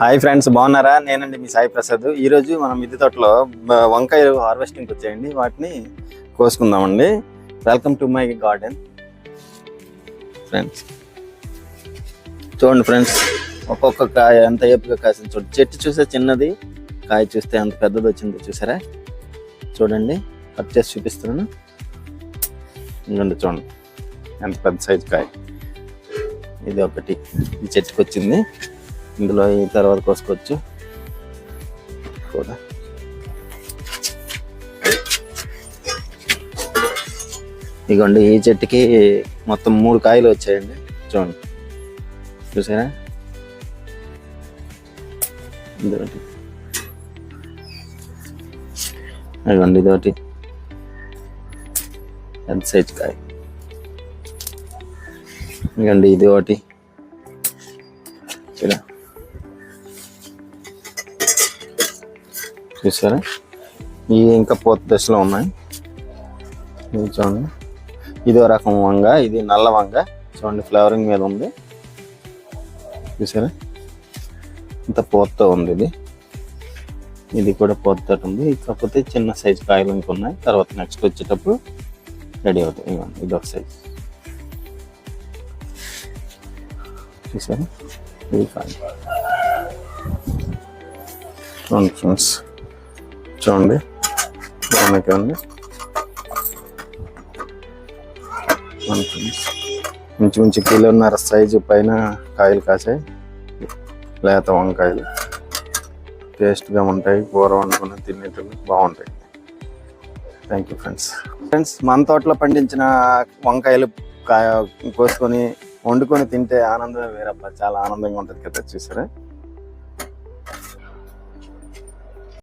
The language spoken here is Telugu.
హాయ్ ఫ్రెండ్స్ బాగున్నారా? నేనండి మీ సాయి ప్రసాద్. ఈరోజు మనం మిద్దె తోటలో వంకాయలు హార్వెస్టింగ్కి వచ్చేయండి. వాటిని కోసుకుందామండి. Welcome to my garden friends చూడండి ఫ్రెండ్స్ ఒక్కొక్క కాయ ఎంత ఏపుగా కాసింది చూడండి. చెట్టు చూస్తే చిన్నది కాయ చూస్తే ఎంత పెద్దది వచ్చిందో చూసారా? చూడండి కట్ చేసి చూపిస్తున్నాను. ఇంకండి చూడండి ఎంత పెద్ద సైజు కాయ. ఇది ఒకటి ఈ చెట్టుకు వచ్చింది ఇందులో ఈ తర్వాత కోసుకోవచ్చు. కూడా. ఇగోండి ఈ చెట్టుకి మొత్తం మూడు కాయలు వచ్చాయండి. చూడండి. చూసారా? ఇదొకటి. ఇదిగోండి ఇదొకటి. పెద్ద సైజ్ కాయ. ఇదిగోండి ఇది ఒకటి ఇలా. చూసారా? ఇవి ఇంకా పూత దశలో ఉన్నాయి. ఇది చూడండి ఇదో రకం వంగ ఇది నల్ల వంగ. చూడండి ఫ్లవరింగ్ మీద ఉంది. చూసారా? ఇంత పూతతో ఉంది ఇది. ఇది కూడా పూతతో ఉంది. కాకపోతే చిన్న సైజ్ కాయలు ఇంకా ఉన్నాయి తర్వాత నెక్స్ట్ వచ్చేటప్పుడు రెడీ అవుతాయి. ఇవ్వండి ఇది ఒక సైజు చూసారా? ఇది కాయ చూడండి ఫ్రెండ్స్ చూడండి. బాగున్నాయి ఉంది. మంచి మంచి కిలోన్నర సైజు పైన కాయలు కాసాయి. లేత వంకాయలు. టేస్ట్గా ఉంటాయి. కూర వండుకుని తినేటప్పుడు బాగుంటాయి. థ్యాంక్ యూ ఫ్రెండ్స్ ఫ్రెండ్స్ మన తోటలో పండించిన వంకాయలు కాయ కోసుకొని వండుకొని తింటే ఆనందమే వేరప్ప చాలా ఆనందంగా ఉంటుంది కదా చూసారా?